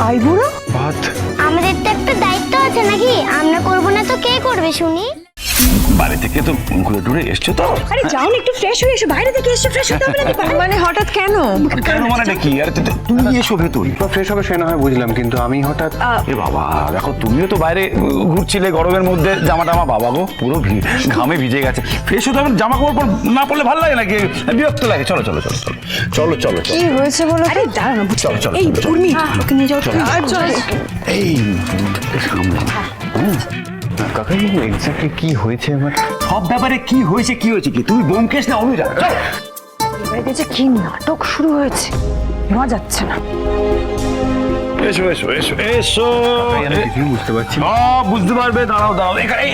আইবুড়ো? ভাত আমাদের তো একটা দায়িত্ব আছে নাকি? আমরা করব না তো কে করবে শুনি? বাড়ি থেকে তো ঘুরে টুরে এসছো তো? আরে যাও না একটু ফ্রেশ হয়ে এসো বাইরে থেকে এসে ফ্রেশ হতে হবে নাকি মানে হঠাৎ কেন? কেন মানে কি? আরে তুই এসো ভেতর। ফ্রেশ হবে সে না হয় বুঝলাম কিন্তু আমি হঠাৎ এ বাবা দেখো তুমিও তো বাইরে ঘুরছিলে গরমের মধ্যে জামা টামা বাবা গো পুরো ভি- ঘামে ভিজে গেছে। ফ্রেশ হতে হবে জামা কাপড় পর- না পরলে ভালো লাগে নাকি? বিরক্ত লাগে। চলো চলো চলো চলো চলো চলো চলো। কি হয়েছে বলো আরে দাঁড়া না চলো চলো এই চলো, চলো। উর্মি ওকে নিয়ে যাও তো। আর চলো। এই সামলাম কাকা এক্স্যাক্টলি কি হয়েছে আমার? সব ব্যাপারে কি হয়েছে কি হয়েছে কি? তুমি বোমকেশ না অনুরাগ এবারে যে কি নাটক শুরু হয়েছে নেওয়া যাচ্ছে না। এসো এসো এসো এসো! বুঝতে পারছি বুঝতে পারবে দাঁড়াও দাঁড়াও এখানে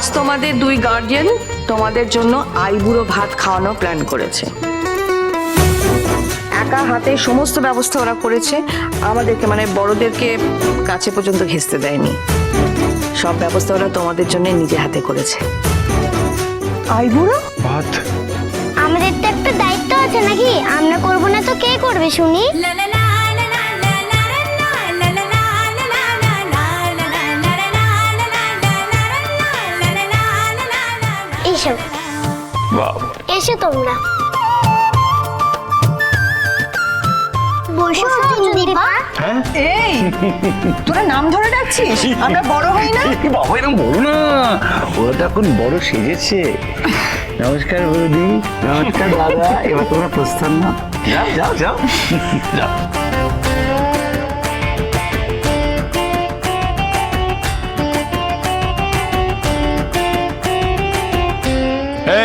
আজ তোমাদের দুই গার্ডিয়ান তোমাদের জন্য আইবুড়ো ভাত খাওয়ানো প্ল্যান করেছে। একা হাতে সমস্ত ব্যবস্থা ওরা করেছে আমাদেরকে মানে বড়দেরকে কাছে পর্যন্ত ঘেঁচতে দেয়নি। সব ব্যবস্থা ওরা তোমাদের জন্য নিজে হাতে করেছে। আইবুড়ো? ভাত। আমাদের তো একটা দায়িত্ব আছে নাকি? আমরা করব না তো কে করবে শুনি? এসো। এসো তোমরা। এই তোরা নাম ধরে ডাকছিস? আমরা বড় হই না? বাবা এরকম বলো না। ওরা তো এখন বড় সেজেছে। নমস্কার বৌদি। নমস্কার দাদা এবার তোমরা প্রস্থান না যাও যাও যাও। যাও।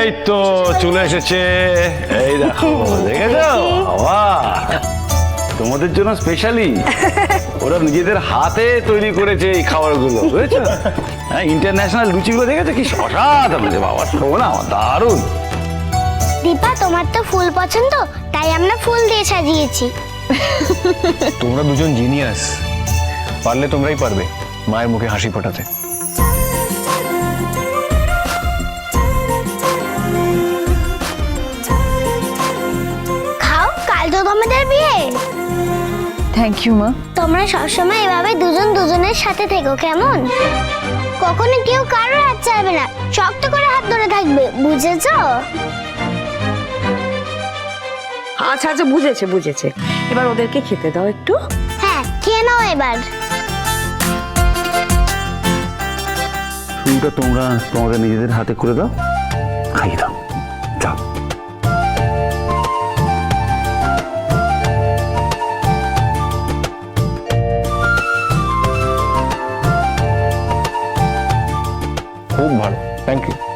এই তো চলে এসেছে। এই দেখো দেখেছ? বাবা তোমাদের জন্য স্পেশালি ওরা নিজেদের হাতে তৈরি করেছে এই খাবারগুলো বুঝেছ? হ্যাঁ ইন্টারন্যাশনাল লুচিগুলো দেখেছ? কি অসাধারণ যে বাবা শোনা দারুণ। দীপা তোমার তো ফুল পছন্দ তাই আমরা ফুল দিয়ে সাজিয়েছি। তোমরা দুজন জিনিয়াস পারলে তোমরাই পারবে মায়ের মুখে হাসি ফোটাতে। তোমাদের বিয়ে? থ্যাংক ইউ মা তোমরা সবসময় এভাবে দুজন দুজনের সাথে থেকো কেমন? কখনো কেউ কারোর হাত ছাড়বে না শক্ত করে হাত ধরে থাকবে বুঝেছ? আচ্ছা আচ্ছা বুঝেছে বুঝেছে। এবার ওদেরকে খেতে দাও একটু। হ্যাঁ খেয়ে নাও এবার। শুরুটা তোমরা তোমাদের নিজেদের হাতে করে দাও। খাইয়ে দাও। ভালো থ্যাংক ইউ